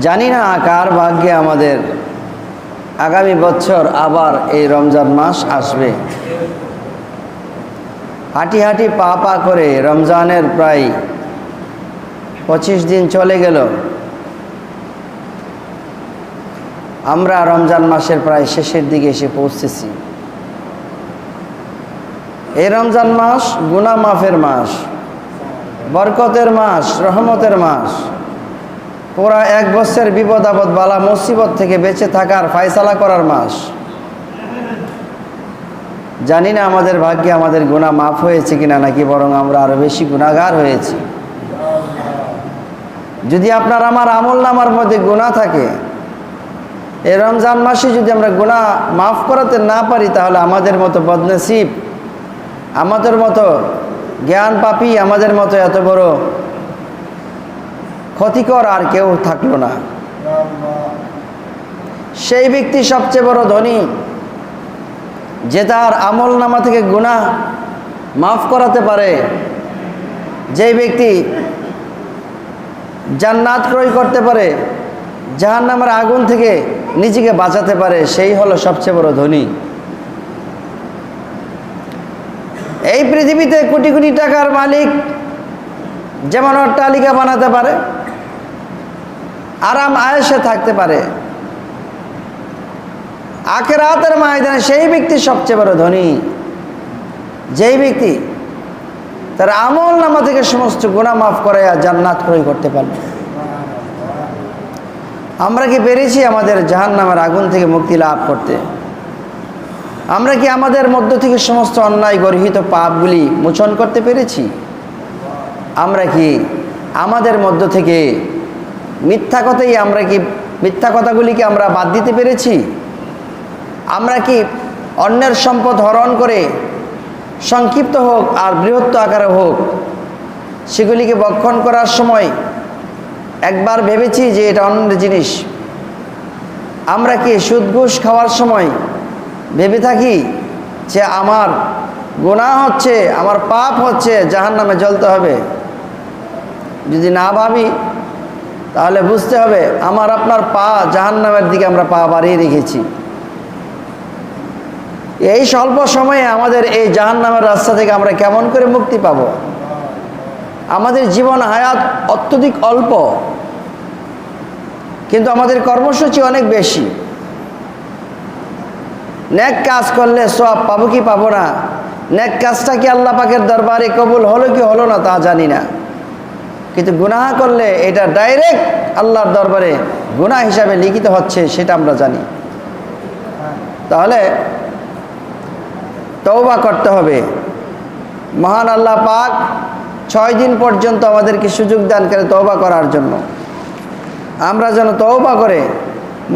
জানি না কার ভাগ্যে আমাদের আগামী বছর আবার এই রমজান মাস আসবে। হাঁটি হাঁটি পা পা করে রমজানের প্রায় পঁচিশ দিন চলে গেল। আমরা রমজান মাসের প্রায় শেষের দিকে এসে পৌঁছেছি। এই রমজান মাস গুনা মাফের মাস, বরকতের মাস, রহমতের মাস। পুরা এক বছর বিপদ আপদ বালা মুসিবত থেকে বেঁচে থাকার ফায়সালা করার মাস। জানি না আমাদের ভাগ্যে আমাদের গুণা মাফ হয়েছে কিনা নাকি বরং আমরা আরও বেশি গুণাগার হয়েছি। যদি আপনার আমার আমল নামার মধ্যে গুণা থাকে এই রমজান মাসে যদি আমরা গুণা মাফ করাতে না পারি, তাহলে আমাদের মতো বদনসিব, আমাদের মতো জ্ঞান পাপি, আমাদের মতো এত বড় ক্ষতিকর আর কেউ থাকল না। সেই ব্যক্তি সবচেয়ে বড় ধনী, যে তার আমল নামা থেকে গুণা মাফ করাতে পারে। যেই ব্যক্তি জান্নাত ক্রয় করতে পারে জাহান নামের আগুন থেকে নিজেকে বাঁচাতে পারে, সেই হলো সবচেয়ে বড় ধনী। এই পৃথিবীতে কোটি কোটি টাকার মালিক যেমন অট্টালিকা বানাতে পারে আরাম আয়েসে থাকতে পারে। আখেরাতের ময়দানে সেই ব্যক্তি সবচেয়ে বড় ধনী। যেই ব্যক্তি তার আমল নামা থেকে সমস্ত গুণা মাফ করে আর জান্নাত ক্রয় করতে পারবে। আমরা কি পেরেছি আমাদের জাহান নামের আগুন থেকে মুক্তি লাভ করতে? আমরা কি আমাদের মধ্য থেকে সমস্ত অন্যায় গর্হিত পাপগুলি মোচন করতে পেরেছি? আমরা কি আমাদের মধ্য থেকে মিথ্যা কথাই আমরা কি, মিথ্যা কথাগুলিকে আমরা বাদ দিতে পেরেছি? আমরা কি অন্যের সম্পদ হরণ করে সংক্ষিপ্ত হোক আর বৃহত্ত আকারে হোক, সেগুলিকে বক্ষণ করার সময় একবার ভেবেছি যে এটা অন্যের জিনিস। আমরা কি সুদ ঘুষ খাওয়ার সময় ভেবে থাকি যে আমার গোনা হচ্ছে, আমার পাপ হচ্ছে জাহান নামে জ্বলতে হবে? যদি না ভাবি তাহলে বুঝতে হবে, আমার আপনার পা জাহান নামের দিকে আমরা পা বাড়িয়ে রেখেছি। এই স্বল্প সময়ে আমাদের এই জাহান নামের রাস্তা থেকে আমরা কেমন করে মুক্তি পাব? আমাদের জীবন হায়াত অত্যধিক অল্প, কিন্তু আমাদের কর্মসূচি অনেক বেশি। ন্যাক কাজ করলে সব পাবো কি পাবো না? নেক কাজটা কি আল্লাহ পাকের দরবারে কবুল হলো কি হলো না তা জানি না। কিন্তু গুনাহ করলে এটা ডাইরেক্ট আল্লাহর দরবারে গুনাহ হিসাবে লিখিত হচ্ছে, সেটা আমরা জানি। তাহলে তওবা করতে হবে। মহান আল্লাহ পাক ছয় দিন পর্যন্ত আমাদেরকে সুযোগ দান করে তওবা করার জন্য। আমরা যেন তওবা করে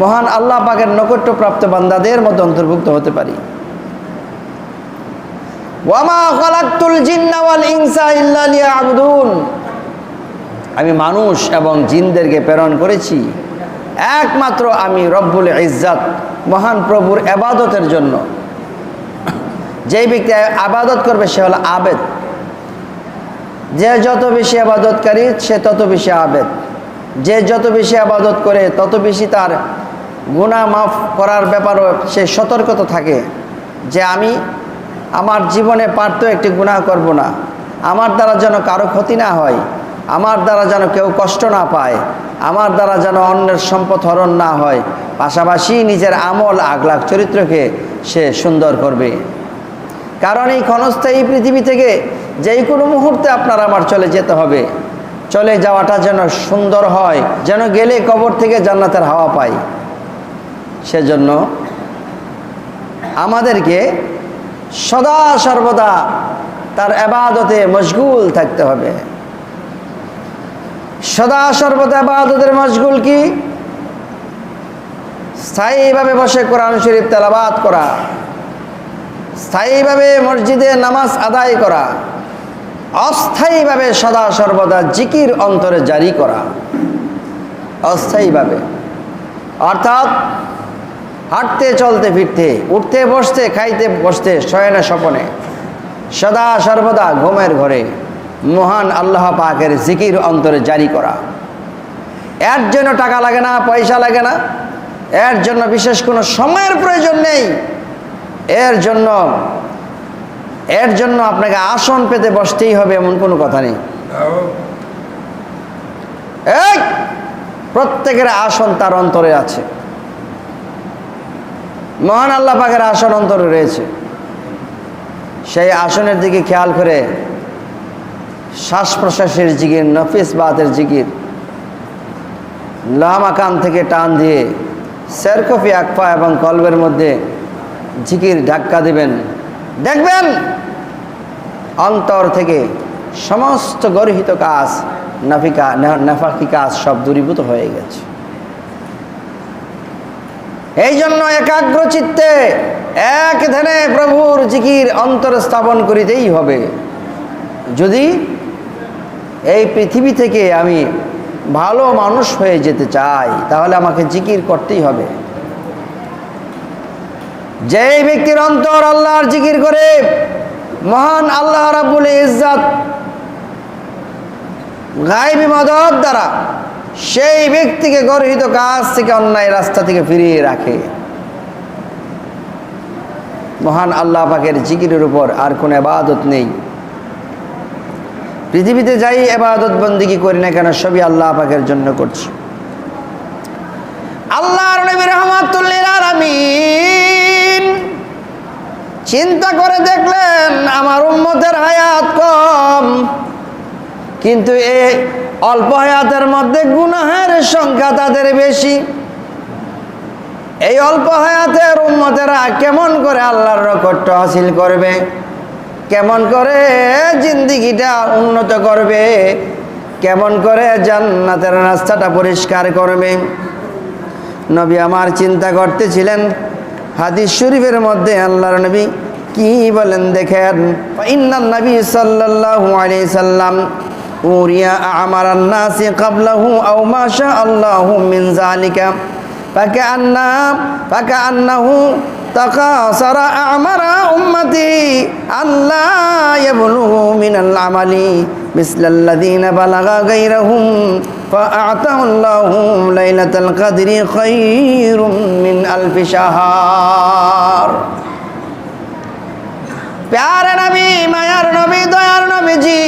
মহান আল্লাহ পাকের নৈকট্যপ্রাপ্ত বান্দাদের মধ্যে অন্তর্ভুক্ত হতে পারি। ওয়ামা খালাক্তুল জিন্না ওয়াল ইনসা ইল্লা লিয়াবুদুন। আমি মানুষ এবং জিনদেরকে প্রেরণ করেছি। একমাত্র আমি রব্বুল ইজ্জাত, মহান প্রভুর এবাদতের জন্য। যেই ব্যক্তি আবাদত করবে সে হলো আবেদ। যে যত বেশি আবাদতকারী সে তত বেশি আবেদ। যে যত বেশি আবাদত করে তত বেশি তার গুণা মাফ করার ব্যাপারও সে সতর্কতা থাকে যে আমি আমার জীবনে পারত একটি গুণা করব না। আমার দ্বারা যেন কারও ক্ষতি না হয়। আমার দ্বারা যেন কেউ কষ্ট না পায়, আমার দ্বারা যেন অন্যের সম্পদ হরণ না হয়, পাশাপাশি নিজের আমল আগলাগ চরিত্রকে সে সুন্দর করবে। কারণ এই ক্ষণস্থায়ী পৃথিবী থেকে যেই কোনো মুহূর্তে আপনার আমার চলে যেতে হবে। চলে যাওয়াটা যেন সুন্দর হয়, যেন গেলে কবর থেকে জান্নাতের হাওয়া পাই। সেজন্য আমাদেরকে সদা সর্বদা তার আবাদতে মশগুল থাকতে হবে। সদা সর্বদা আবাদতের মশগুল কি? স্থায়ীভাবে বসে কোরআন শরীফ তেলাবাদ করা। স্থায়ীভাবে মসজিদে নামাজ আদায় করা। অস্থায়ীভাবে সদা সর্বদা জিকির অন্তরে জারি করা। অস্থায়ীভাবে। অর্থাৎ হাঁটতে, চলতে, ফিরতে, উঠতে, বসতে, খাইতে, বসতে, শয়নে, স্বপনে সদা সর্বদা ঘুমের ঘরে। মহান আল্লাহ পাকের জিকির অন্তরে জারি করা। এর জন্য টাকা লাগে না, পয়সা লাগে না। এর জন্য বিশেষ কোনো সময়ের প্রয়োজন নেই। এর জন্য এর জন্য আপনাকে আসন পেতে বসতেই হবে এমন কোনো কথা নেই। এই, প্রত্যেকের আসন তার অন্তরে আছে। মহান আল্লাহ পাকের আসন অন্তরে রয়েছে। সেই আসনের দিকে খেয়াল করে শ্বাস প্রশ্বাসের জিকির, নফিস বাতের জিকির, লামা কান থেকে টান দিয়ে সেরকফি আকফা এবং কলবের মধ্যে জিকির ধাক্কা দিবেন। দেখবেন, অন্তর থেকে সমস্ত গর্হিত কাজ, নাফিকা, নাফাকি কাজ সব দূরীভূত হয়ে গেছে। এই জন্য একাগ্র চিত্তে এক ধ্যানে প্রভুর জিকির অন্তর স্থাপন করিতেই হবে। যদি এই পৃথিবী থেকে আমি ভালো মানুষ হয়ে যেতে চাই, তাহলে আমাকে জিকির করতেই হবে। যেই ব্যক্তির অন্তর আল্লাহর জিকির করে, মহান আল্লাহ রাবুল ইজ্জাত, গায়েবী মদত দ্বারা সেই ব্যক্তিকে গর্হিত কাজ থেকে, অন্যায় রাস্তা থেকে ফিরিয়ে রাখে। মহান আল্লাহ পাকের জিকিরের উপর আর কোনো আবাদত নেই। পৃথিবীতে যাই এবাদত বন্দিগি করি না কেন, সবই আল্লাহ পাকের জন্য করছি। আল্লাহর নবী রহমাতুল্লিল আলামিন। চিন্তা করে দেখলেন, আমার উম্মতের হায়াত কম। কিন্তু এ অল্প হায়াতের মধ্যে গুনাহের সংখ্যা তাদের বেশি। এই অল্প হায়াতের উম্মতেরা কেমন করে আল্লাহর রকট্ট হাসিল করবে? কেমন করে জিন্দিগিটা উন্নত করবে? কেমন করে জান্নাতের রাস্তাটা পরিষ্কার করবে? নবী আমার চিন্তা করতেছিলেন, হাদিস শরীফের মধ্যে আল্লাহর নবী কি বলেন দেখেন? ইন্নান নবী সাল্লাল্লাহু আলাইহি সাল্লাম উরিয়া আমার নাসি কাবলাহু আও মা শা পাকে আন্না পাকে আন্নাহু তাকাসারা আমারা উম্মতি আল্লাহ ইয়াবলুহু মিনাল আমালি, মিসলাল্লাযীনা বালাগা গায়রাহুম ফাআতাহুল্লাহুম লাইলাতাল কদরি খায়রুম মিন আলফি শাহর। প্যারে নবী, মায়ার নবী, দয়ার নবীজি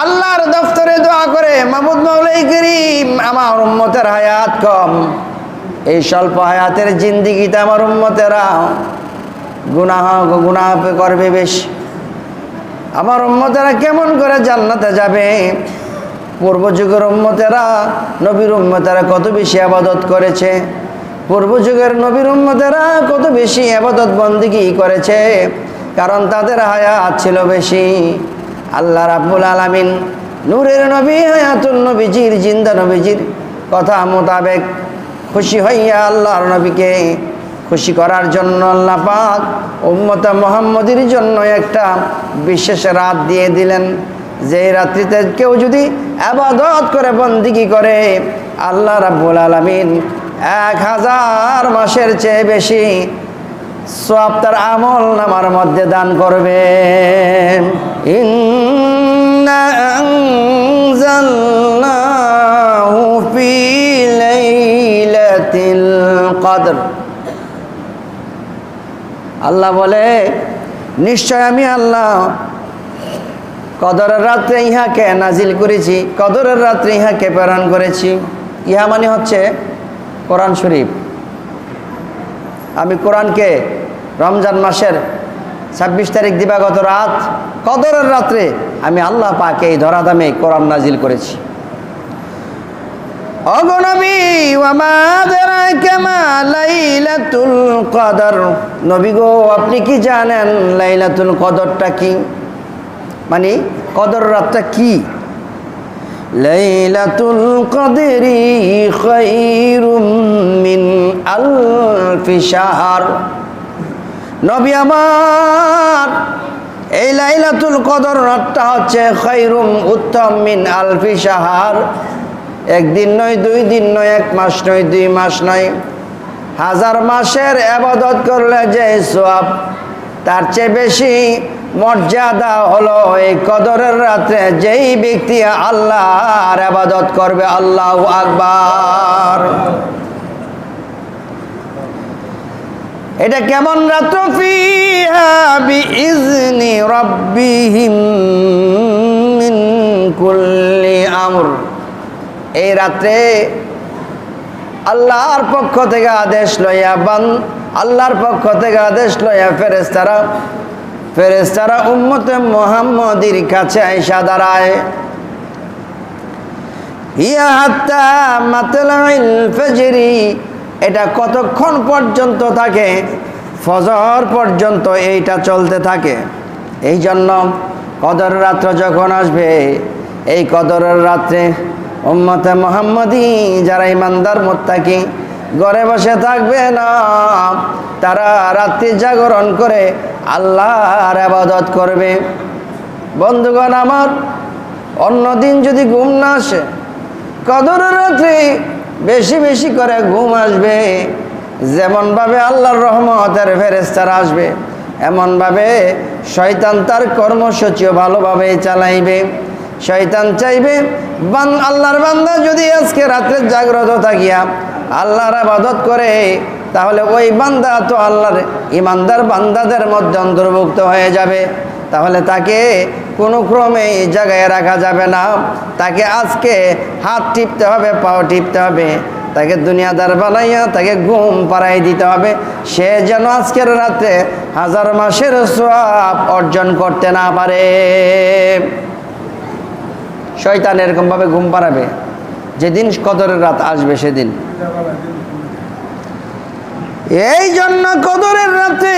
আল্লাহর দফতরে দোয়া করে, মাহমুদ মৌলাই করিম, আমার উম্মতের হায়াত কম। এই স্বল্প হায়াতের জিন্দিগিতে আমার উম্মতেরা গুনাহ গুনাহ করবে বেশি। আমার উম্মতেরা কেমন করে জান্নাতে যাবে? পূর্ব যুগের উম্মতেরা নবীর উম্মতেরা কত বেশি আবাদত করেছে? পূর্ব যুগের নবীর উম্মতেরা কত বেশি আবাদত বন্দিগি করেছে? কারণ তাদের হায়াত ছিল বেশি। আল্লাহ রাব্বুল আলামিন নূরের নবী হায়াতুল নবীজির, জিন্দা নবীজির কথা মোতাবেক খুশি হইয়া আল্লাহর নবীকে খুশি করার জন্য আল্লাহ পাক উম্মতা মোহাম্মদের জন্য একটা বিশেষ রাত দিয়ে দিলেন। যে রাত্রিতে কেউ যদি আবাদত করে, বন্দিগি করে, আল্লাহ রাব্বুল আলামিন এক হাজার মাসের চেয়ে বেশি সব তার আমল নামার মধ্যে দান করবে ইন্না কদর। আল্লাহ বলে, নিশ্চয় আমি আল্লাহ কদরের রাত্রে ইহাকে নাজিল করেছি, কদরের রাত্রে ইহাকে প্রেরণ করেছি। ইহা মানে হচ্ছে কোরআন শরীফ। আমি কোরআনকে রমজান মাসের ছাব্বিশ তারিখ দিবাগত রাত, কদরের রাত্রে আমি আল্লাহ পাকে এই ধরাধামে কোরআন নাজিল করেছি। অগনবী লাইলাতুল কদর। নবী গো, আপনি কি জানেন লাইলাতুল কদরটা কি? মানে কদর রাতটা কি? লাইলাতুল কদরি খায়রুম মিন আলফি নবী আমার, এই লাইলাতুল কদর রাতটা হচ্ছে খৈরুম উত্তম মিন আলফি একদিন নয়, দুই দিন নয়, এক মাস নয়, দুই মাস নয়। হাজার মাসের আবাদত করলে যে সব তার চেয়ে বেশি মর্যাদা হলো এই কদরের রাত্রে যেই ব্যক্তি আল্লাহর আবাদত করবে, আল্লাহ আকবার। এটা কেমন রাত্র? বিইজনি কুল্লি আমর। এই রাত্রে আল্লাহর পক্ষ থেকে আদেশ লইয়া বান আল্লাহর পক্ষ থেকে আদেশ লইয়া ফেরেস্তারা ফেরেস্তারা উম্মতে মোহাম্মদির কাছে আইসা দাঁড়ায়। এটা কতক্ষণ পর্যন্ত থাকে? ফজর পর্যন্ত এইটা চলতে থাকে। এই জন্য কদর রাত্র যখন আসবে, এই কদরের রাত্রে উম্মতে মোহাম্মদী যারা ইমানদার মোত্তাকি, ঘরে বসে থাকবে না। তারা রাত্রি জাগরণ করে আল্লাহর আবাদত করবে। বন্ধুগণ আমার অন্যদিন যদি ঘুম না আসে, কদর রাত্রি বেশি বেশি করে ঘুম আসবে। যেমনভাবে আল্লাহর রহমতের ফেরেস্তার আসবে, এমনভাবে শয়তান তার কর্মসূচিও ভালোভাবে চালাইবে। শয়তান চাইবে। বান আল্লাহর বান্দা যদি আজকে রাত্রে জাগ্রত থাকিয়া আল্লাহর আবাদত করে, তাহলে ওই বান্দা তো আল্লাহর ইমানদার বান্দাদের মধ্যে অন্তর্ভুক্ত হয়ে যাবে। তাহলে তাকে কোনো ক্রমে এই জায়গায় রাখা যাবে না। তাকে আজকে হাত টিপতে হবে, পাও টিপতে হবে। তাকে দুনিয়াদার বানাইয়া তাকে ঘুম পাড়াই দিতে হবে। সে যেন আজকের রাতে হাজার মাসের সোয়াব অর্জন করতে না পারে। শয়তান এরকমভাবে ঘুম পাড়াবে। যেদিন কদরের রাত আসবে সেদিন। এই জন্য কদরের রাতে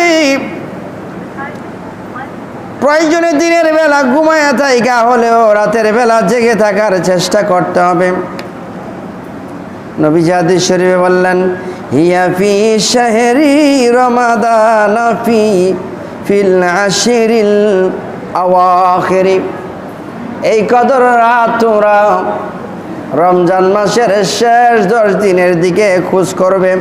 প্রয়োজনে দিনের বেলা ঘুমায়া থাইকা হলেও রাতের বেলা জেগে থাকার চেষ্টা করতে হবে। নবী জাহাদিস শরীফে বললেন, হিয়া ফি শাহরি রমাদান ফি ফিল আশিরিল আওয়াখিরি। এই কদর রাত তোমরা রমজান মাসের শেষ দশ দিনের দিকে খোঁজ করবে।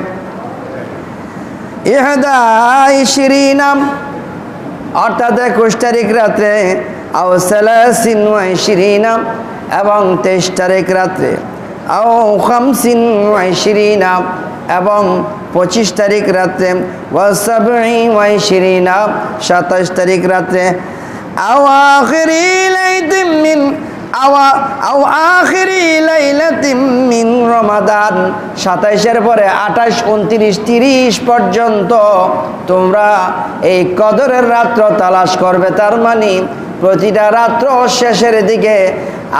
ইহদাই শিরিনাম, অর্থাৎ একুশ তারিখ রাত্রে, আও সালাসিন শিরিনাম, এবং তেইশ তারিখ রাত্রে, আও খামসিন শিরিনাম, এবং পঁচিশ তারিখ রাত্রে ওয়াসাবি শিরিনাম, সাতাশ তারিখ রাত্রে আও আখিরি লাইতিম মিন আওয়া আও আখিরি লাইলাতিম মিন রমাদান সাতাইশের পরে আঠাশ, উনত্রিশ, তিরিশ পর্যন্ত তোমরা এই কদরের রাত্র তালাশ করবে। তার মানে প্রতিটা রাত্র শেষের দিকে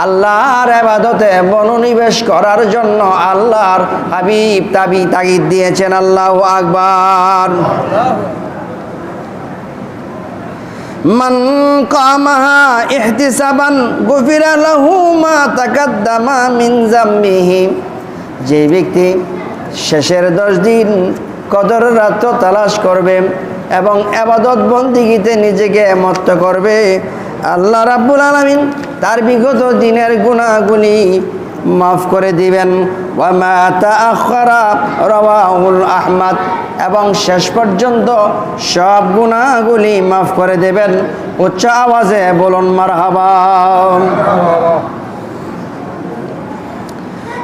আল্লাহর আবাদতে মনোনিবেশ করার জন্য আল্লাহর হাবিব তাবি তাগিদ দিয়েছেন। আল্লাহ আকবার। মান কামাহা ইহতিসাবান গফিরা লাহু মা তাকাদ্দামা যে ব্যক্তি শেষের দশ দিন কদর রাত্র তালাশ করবে এবং আবাদত বন্দিগিতে নিজেকে মত্ত করবে, আল্লাহ রাব্বুল আলমিন তার বিগত দিনের গুণাগুণি মাফ করে দিবেন। ওয়ামা আহমদ। এবং শেষ পর্যন্ত সব গুণাগুলি মাফ করে দেবেন। উচ্চ আওয়াজে বলুন, মারহাবা।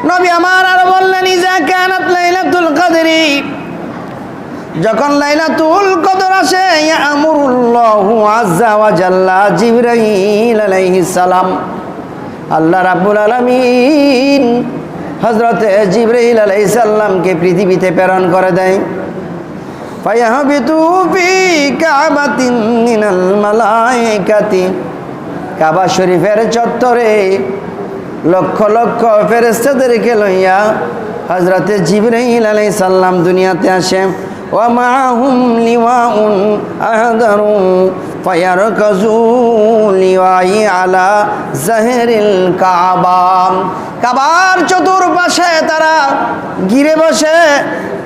নবী আমার আর বললেন, ইজা কানাত লাইলাতুল কদরি। যখন লাইলাতুল কদর আসে, ইয়ামুরুল্লাহু আজ্জা ওয়া জাল্লা জিবরাইল আলাইহিস সালাম। আল্লাহ রাব্বুল আলামিন হযরতে জিবরাইল আলাইহিস সালামকে পৃথিবীতে প্রেরণ করে দেয়। কাবা শরীফের চত্বরে লক্ষ লক্ষ ফেরেস্তাদেরকে লইয়া হজরতে জিবরাইল আলাইহিস সাল্লাম দুনিয়াতে আসে। ومعهم لواء أهدر فيركزوا لواء على زهر الكعبة কাবার চতুর্পাশে তারা ঘিরে বসে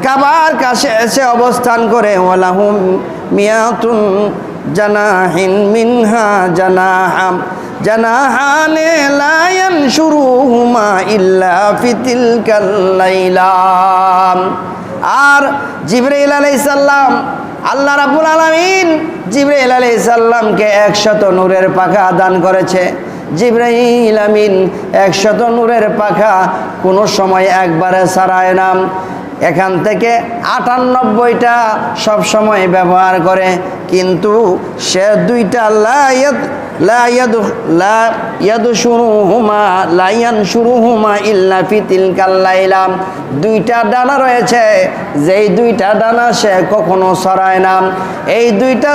কাবার কাছে এসে অবস্থান করে ওয়ালাহুম মিয়াতুন জানাহিন মিনহা জানাহাম জানাহানে লায়ান শুরুহুমা ইল্লা ফিতিল কাল্লাইলাম আর জিবরাইল আলাইসাল্লাম আল্লাহ রাবুল আলমিন জিবরাইল আলাইসাল্লামকে একশত নূরের পাখা দান করেছে। জিব্রাইল আমিন একশত নূরের পাখা কোনো সময় একবারে সারায় নাম এখান থেকে আটানব্বইটা সব সময় ব্যবহার করে, কিন্তু সে দুইটা লায়াদ লায়াদ লা ইয়াদু শুরুহুমা লায়ান শুরুহুমা ইল্লা ফিতিল কাল্লাইলাম দুইটা ডানা রয়েছে দুইটা সে কখনো এই দুইটা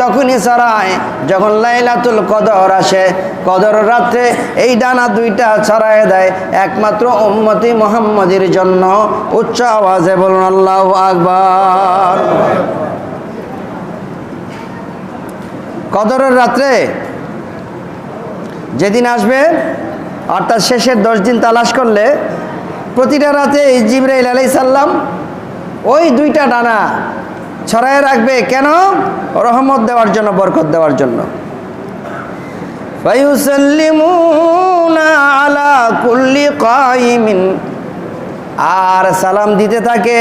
তখনই সরায় যখন লাইলাতুল কদর আসে। কদর রাত্রে এই ডানা দুইটা ছড়ায় দেয়, একমাত্র উম্মতি মোহাম্মদের জন্য। উচ্চ আওয়াজে বলুন, আল্লাহ আকবার। কদরের রাত্রে যেদিন আসবে, অর্থাৎ শেষের দশ দিন তালাশ করলে, প্রতিটা রাতে জিব্রাইল আলাই সাল্লাম ওই দুইটা ডানা ছড়ায় রাখবে। কেন? রহমত দেওয়ার জন্য, বরকত দেওয়ার জন্য। আলা কুল্লি কাইমিন আর সালাম দিতে থাকে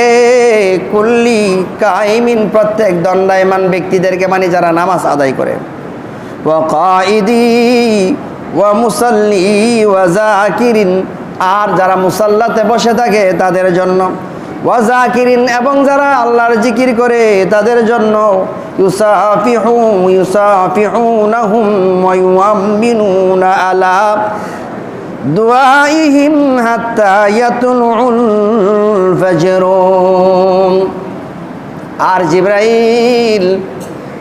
কুল্লি কাইমিন, প্রত্যেক দণ্ডায়মান ব্যক্তিদেরকে মানে যারা নামাজ আদায় করে। ও কাইদি মুসল্লি ও জাকিরিন আর যারা মুসাল্লাতে বসে থাকে তাদের জন্য। ওয়াজাকিরিন এবং যারা আল্লাহর জিকির করে তাদের জন্য। ইউসাফিহু, ইউসাফিহুনাহুম, ওয়া ইউআমিনুনা আলা দুআইহিম হাত্তা ইয়াতুলউল ফজর আর জিব্রাইল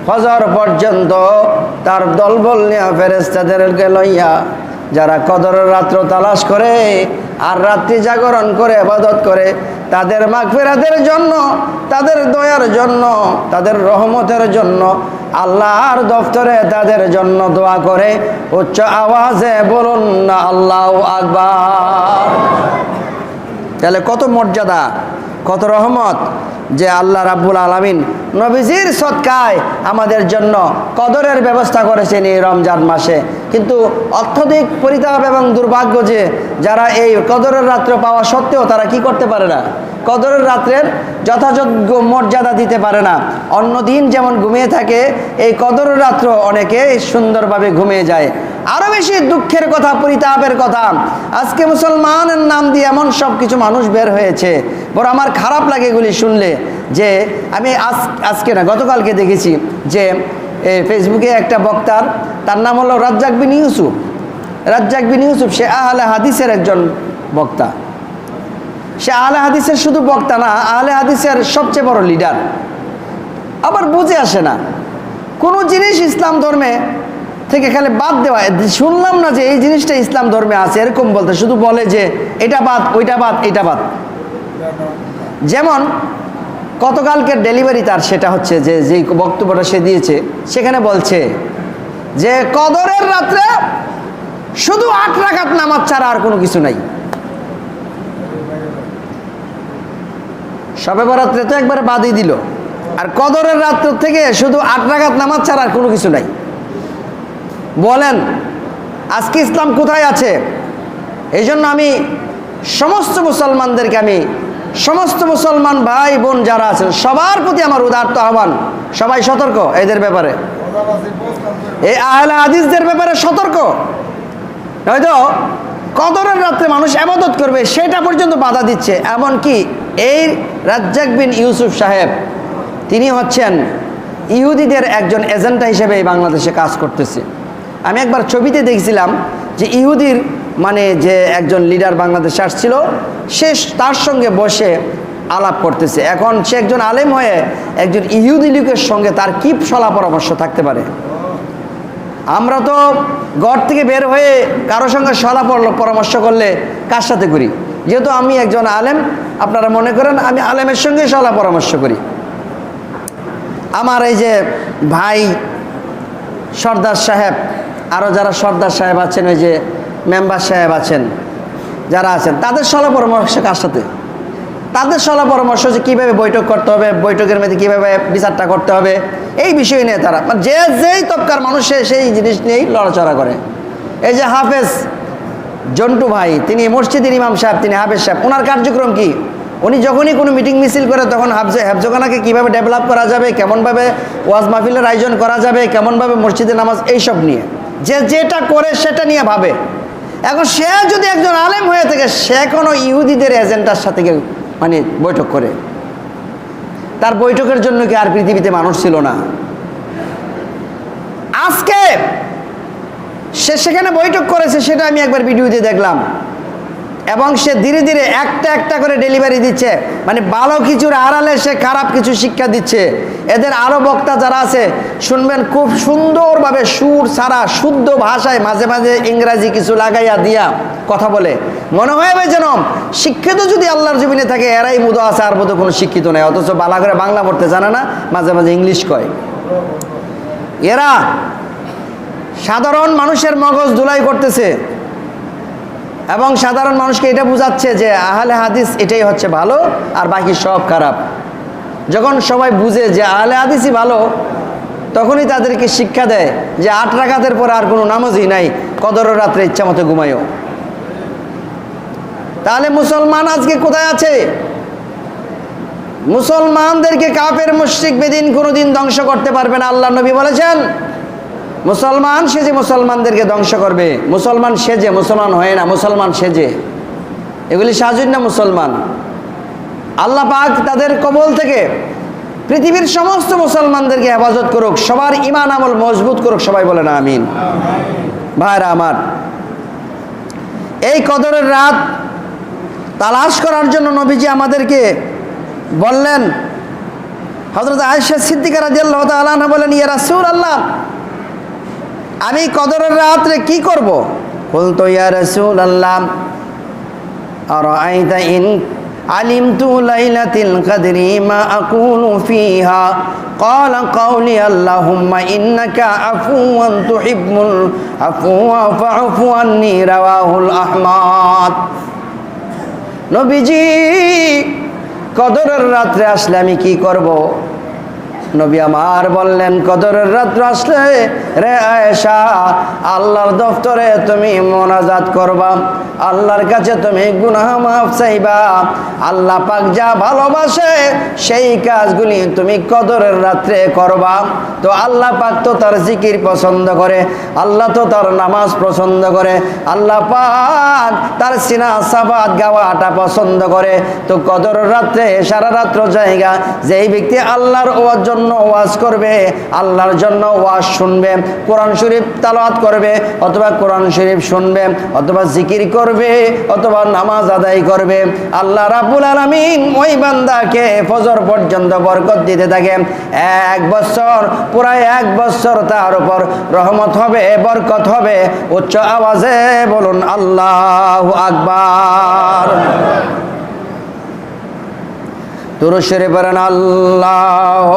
ফজর পর্যন্ত তার দলবল নিয়া ফেরেস্তাদেরকে লইয়া যারা কদরের রাত্র তালাশ করে আর রাত্রি জাগরণ করে, আবাদত করে, তাদের মাগফিরাতের জন্য, তাদের দয়ার জন্য, তাদের রহমতের জন্য, আল্লাহর দফতরে তাদের জন্য দোয়া করে, উচ্চ আওয়াজে বলুন না আল্লাহ আকবার। তাহলে কত মর্যাদা? কত রহমত যে আল্লাহ রাব্বুল আলমিন নবীজির সৎকায় আমাদের জন্য কদরের ব্যবস্থা করেছেন এই রমজান মাসে। কিন্তু অত্যধিক পরিতাপ এবং দুর্ভাগ্য যে যারা এই কদরের রাত্র পাওয়া সত্ত্বেও তারা কি করতে পারে না? কদরের রাত্রের যথাযোগ্য মর্যাদা দিতে পারে না। অন্য দিন যেমন ঘুমিয়ে থাকে, এই কদরের রাত্র অনেকে সুন্দরভাবে ঘুমিয়ে যায়। আরও বেশি দুঃখের কথা, পরিতাপের কথা। আজকে মুসলমানের নাম দিয়ে এমন সব কিছু মানুষ বের হয়েছে। বড় আমার খারাপ লাগে এগুলি শুনলে। যে আমি আজ, আজকে না, গতকালকে দেখেছি যে ফেসবুকে একটা বক্তার, তার নাম হলো রাজ্জাক বিন ইউসুফ। রাজ্জাক বিন ইউসুফ, সে আহলে হাদিসের একজন বক্তা। সে আহলে হাদিসের শুধু বক্তা না, আহলে হাদিসের সবচেয়ে বড় লিডার আবার বুঝে আসে না। কোনো জিনিস ইসলাম ধর্মে থেকে খালি বাদ দেওয়া, শুনলাম না যে এই জিনিসটা ইসলাম ধর্মে আছে, এরকম বলতে, শুধু বলে যে এটা বাদ, ওইটা বাদ, এটা বাদ। যেমন গতকালকের ডেলিভারি তার, সেটা হচ্ছে যে, যেই বক্তব্যটা সে দিয়েছে, সেখানে বলছে যে, কদরের রাত্রে শুধু আট রাখাত নামাজ ছাড়া আর কোনো কিছু নাই। সবে বরাত্রে তো একবারে বাদই দিল। আর কদরের রাত্র থেকে শুধু আট রাগাত নামাজ ছাড়া আর কোনো কিছু নাই। বলেন, আজকে ইসলাম কোথায় আছে? এই জন্য আমি সমস্ত মুসলমানদেরকে, আমি সমস্ত মুসলমান ভাই বোন যারা আছেন, সবার প্রতি আমার উদার্ত আহ্বান। সবাই সতর্ক এদের ব্যাপারে। এই আহলে হাদিসদের ব্যাপারে সতর্ক। হয়তো কদরের রাত্রে মানুষ আবাদত করবে, সেটা পর্যন্ত বাধা দিচ্ছে। এমনকি এই রাজ্জাক বিন ইউসুফ সাহেব, তিনি হচ্ছেন ইহুদিদের একজন এজেন্টা হিসেবে এই বাংলাদেশে কাজ করতেছে। আমি একবার ছবিতে দেখছিলাম যে ইহুদির মানে যে একজন লিডার বাংলাদেশে আসছিল, সে তার সঙ্গে বসে আলাপ করতেছে। এখন সে একজন আলেম হয়ে একজন ইহুদি লোকের সঙ্গে তার কী সলা পরামর্শ থাকতে পারে? আমরা তো ঘর থেকে বের হয়ে কারও সঙ্গে সলা পর- পরামর্শ করলে কার সাথে করি? যেহেতু আমি একজন আলেম, আপনারা মনে করেন আমি আলেমের সঙ্গে সলা পরামর্শ করি। আমার এই যে ভাই সর্দার সাহেব আরও যারা সর্দার সাহেব আছেন, ওই যে মেম্বার সাহেব আছেন, যারা আছেন, তাদের সলা পরামর্শ কার সাথে? তাদের সলা পরামর্শ যে কীভাবে বৈঠক করতে হবে, বৈঠকের মধ্যে কীভাবে বিচারটা করতে হবে, এই বিষয় নিয়ে তারা মানে যে যেই তবকার মানুষ সেই জিনিস নিয়েই লড়াচড়া করে। এই যে হাফেজ জন্টু ভাই, তিনি মসজিদের ইমাম সাহেব, তিনি হাফেজ সাহেব, ওনার কার্যক্রম কি? উনি যখনই কোনো মিটিং মিছিল করে, তখন হাফজ হেফজখানাকে কীভাবে ডেভেলপ করা যাবে, কেমনভাবে ওয়াজ মাহফিলের আয়োজন করা যাবে, কেমনভাবে মসজিদে নামাজ, এইসব নিয়ে। যে যেটা করে সেটা নিয়ে ভাবে। এখন সে যদি একজন আলেম হয়ে থাকে, সে কোনো ইহুদিদের এজেন্টার সাথে মানে বৈঠক করে। তার বৈঠকের জন্য কি আর পৃথিবীতে মানুষ ছিল না? আজকে সে সেখানে বৈঠক করেছে, সেটা আমি একবার ভিডিওতে দেখলাম। এবং সে ধীরে ধীরে একটা একটা করে ডেলিভারি দিচ্ছে। মানে ভালো কিছুর আড়ালে সে খারাপ কিছু শিক্ষা দিচ্ছে। এদের আরও বক্তা যারা আছে, শুনবেন, খুব সুন্দরভাবে সুর ছাড়া শুদ্ধ ভাষায় মাঝে মাঝে ইংরাজি কিছু লাগাইয়া দিয়া কথা বলে। মনে হয় ভাই যেন শিক্ষিত যদি আল্লাহর জমিনে থাকে, এরাই মুদো আছে, আর বোধ কোনো শিক্ষিত নেই। অথচ বালা করে বাংলা পড়তে জানে না, মাঝে মাঝে ইংলিশ কয়। এরা সাধারণ মানুষের মগজ ধুলাই করতেছে। এবং সাধারণ মানুষকে এটা বোঝাচ্ছে যে আহলে হাদিস এটাই হচ্ছে ভালো আর বাকি সব খারাপ। যখন সবাই বুঝে যে আহলে হাদিসই ভালো, তখনই তাদেরকে শিক্ষা দেয় যে আট রাখাতের পর আর কোনো নামাজই নাই, কদর রাত্রে ইচ্ছা মতো ঘুমাইও তাহলে মুসলমান আজকে কোথায় আছে? মুসলমানদেরকে কাপের মুশ্রিক বেদিন কোনোদিন ধ্বংস করতে পারবে না, আল্লাহ নবী বলেছেন। মুসলমান সেজে মুসলমানদেরকে ধ্বংস করবে। মুসলমান সেজে, মুসলমান হয় না, মুসলমান সেজে। এগুলি সাজুন না মুসলমান। আল্লাহ পাক তাদের কবল থেকে পৃথিবীর সমস্ত মুসলমানদেরকে হেফাজত করুক, সবার ইমান আমল মজবুত করুক, সবাই বলে না, আমিন। ভাইরা আমার, এই কদরের রাত তালাশ করার জন্য নবীজি আমাদেরকে বললেন হজরত আয়সা সিদ্দিকা রাজিয়াল্লাহ তাআলা বলেন, ইয়া রাসূল আল্লাহ আমি কদরের রাত্রে কি করব বলতো ইয়া রাসূল আল্লাহ আর আইতা ইন علمت ليلة القدر ما أقول فيها قال قولي اللهم إنك عفو تحب العفو فاعف عني رواه الأحمد নবীজি কদরের রাত্রে আসলে আমি কি করব নবী আমার বললেন, কদরের রাত্রে আসলে রে আয়েশা, আল্লাহর দফতরে তুমি মোনাজাত করবা, আল্লাহর কাছে তুমি গুনাহ মাফ চাইবা। আল্লাহ পাক যা ভালোবাসে সেই কাজগুলি তুমি কদরের রাত্রে করবা। তো আল্লাহ পাক তো তার জিকির পছন্দ করে, আল্লাহ তো তার নামাজ পছন্দ করে, আল্লাহ পাক তার সিনা সাবাদ গাওয়াটা পছন্দ করে। তো কদরের রাত্রে, সারা রাত্র জায়গা যেই ব্যক্তি আল্লাহর ওয়াজ জন্য ওয়াজ করবে, আল্লাহর জন্য ওয়াজ শুনবে, কোরআন শরীফ তালাওয়াত করবে, অথবা কোরআন শরীফ শুনবে, অথবা জিকির করবে, অথবা নামাজ আদায় করবে। আল্লাহ রাব্বুল আলামিন ওই বান্দাকে ফজর পর্যন্ত বরকত দিতে থাকে। এক বছর পুরাই এক বছর তার উপর রহমত হবে, বরকত হবে। উচ্চ আওয়াজে বলুন, আল্লাহ আকবার। দুরুশ্বরে বরণ আল্লাহ